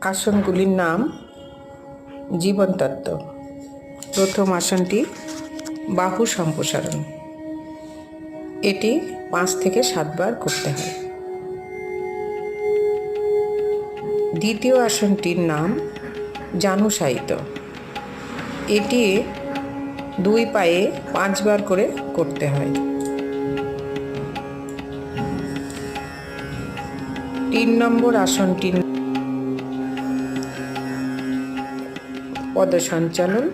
আসনগুলির নাম জীবনতত্ত্ব। প্রথম আসনটি বাহু সম্প্রসারণ। এটি পাঁচ থেকে সাতবার করতে হয়। দ্বিতীয় আসনটির নাম জানুসায়িত এটি দুই পায়ে পাঁচবার করে করতে হয়। তিন নম্বর আসনটির পদসঞ্চালন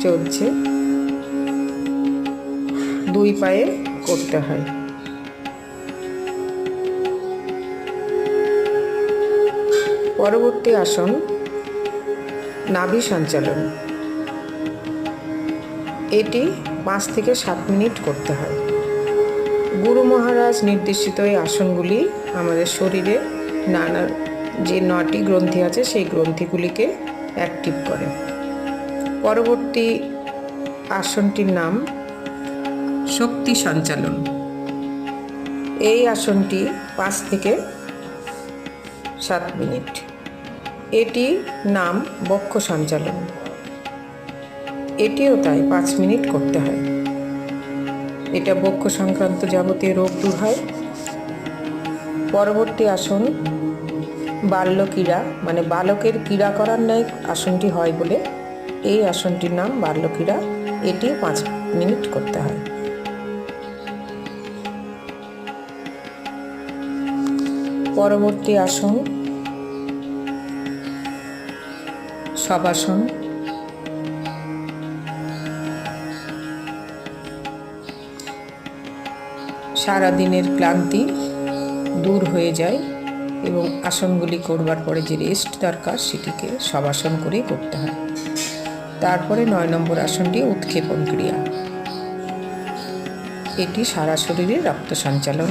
চলছে। দুই পায়ে করতে হয়। পরবর্তী আসন, নাভি সঞ্চালন। এটি পাঁচ থেকে সাত মিনিট করতে হয়। গুরু মহারাজ নির্দেশিত এই আসনগুলি আমাদের শরীরে নানা যে নটি গ্রন্থি আছে, সেই গ্রন্থিগুলিকে অ্যাক্টিভ করে। পরবর্তী আসনটির নাম শক্তি সঞ্চালন। এই আসনটি পাঁচ থেকে সাত মিনিট। এটি নাম বক্ষ সঞ্চালন। এটিও তাই পাঁচ মিনিট করতে হয়। এটা বক্ষ সংক্রান্ত যাবতীয় রোগ দূর হয়। পরবর্তী আসন বাল্য ক্রীড়া মানে বালকের ক্রীড়া করার ন্যায় আসনটি হয় বলে এই আসনটির নাম বাল্য ক্রীড়া এটি পাঁচ মিনিট করতে হয়। পরবর্তী আসন সবাসন সারাদিনের ক্লান্তি দূর হয়ে যায়। এবং আসনগুলি করবার পরে যে রেস্ট দরকার সেটিকে সব আসন করেই করতে হয়। তারপরে নয় নম্বর আসনটি উৎক্ষেপণ ক্রিয়া। এটি সারা শরীরে রক্ত সঞ্চালন